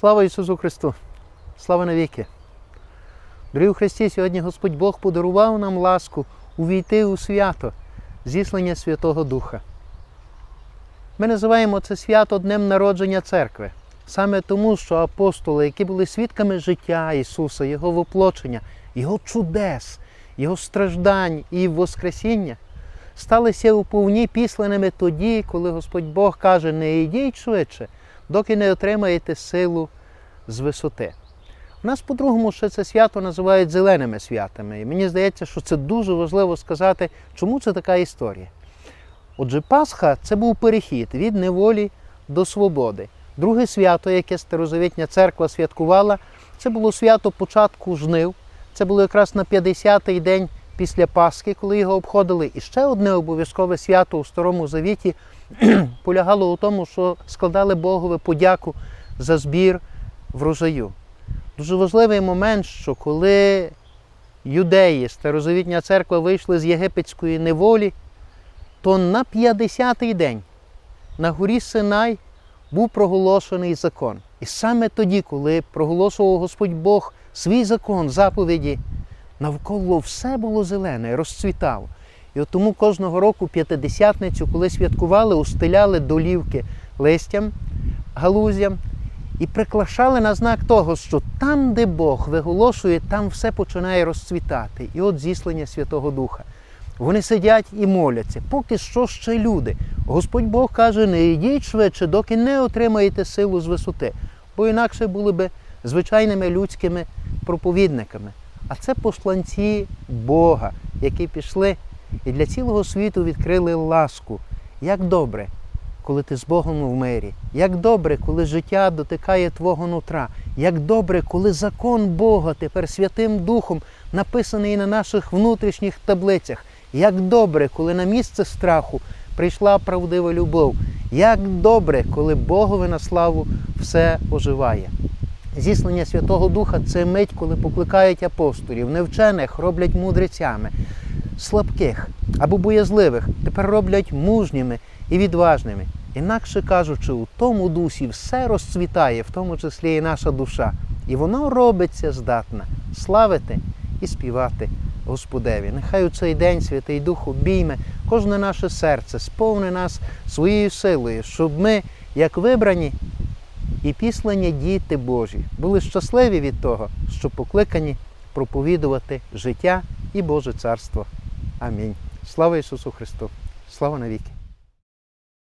Слава Ісусу Христу! Слава навіки! Дорогі у Христі, сьогодні Господь Бог подарував нам ласку увійти у свято зіслання Святого Духа. Ми називаємо це свято Днем народження церкви. Саме тому, що апостоли, які були свідками життя Ісуса, Його воплочення, Його чудес, Його страждань і Воскресіння, сталися уповні післеними тоді, коли Господь Бог каже, не йдіть швидше, доки не отримаєте силу з висоти. У нас по-другому ще це свято називають зеленими святами. І мені здається, що це дуже важливо сказати, чому це така історія. Отже, Пасха це був перехід від неволі до свободи. Друге свято, яке старозавітня церква святкувала, це було свято початку жнив. Це було якраз на 50-й день після Пасхи, коли його обходили. І ще одне обов'язкове свято у Старому Завіті полягало у тому, що складали Богові подяку за збір врожаю. Дуже важливий момент, що коли юдеї, старозавітня церква вийшли з єгипетської неволі, то на 50-й день на горі Синай був проголошений закон. І саме тоді, коли проголошував Господь Бог свій закон, заповіді, навколо все було зелене, розцвітало. І от тому кожного року п'ятидесятницю, коли святкували, устеляли долівки листям, галузям і приклашали на знак того, що там, де Бог виголошує, там все починає розцвітати. І от зіслання Святого Духа. Вони сидять і моляться, поки що ще люди. Господь Бог каже, не йдіть швидше, доки не отримаєте силу з висоти, бо інакше були би звичайними людськими проповідниками. А це посланці Бога, які пішли і для цілого світу відкрили ласку. Як добре, коли ти з Богом в мирі, як добре, коли життя дотикає твого нутра, як добре, коли закон Бога тепер Святим Духом написаний на наших внутрішніх таблицях. Як добре, коли на місце страху прийшла правдива любов. Як добре, коли Богові на славу все оживає. Зіслання Святого Духа це мить, коли покликають апостолів, невчених роблять мудрецями, слабких або боязливих тепер роблять мужніми і відважними. Інакше кажучи, у тому дусі все розцвітає, в тому числі і наша душа. І воно робиться здатна славити і співати Господеві. Нехай у цей день Святий Дух обійме кожне наше серце, сповни нас своєю силою, щоб ми, як вибрані і післані діти Божі, були щасливі від того, що покликані проповідувати життя і Боже Царство. Амінь. Слава Ісусу Христу! Слава навіки!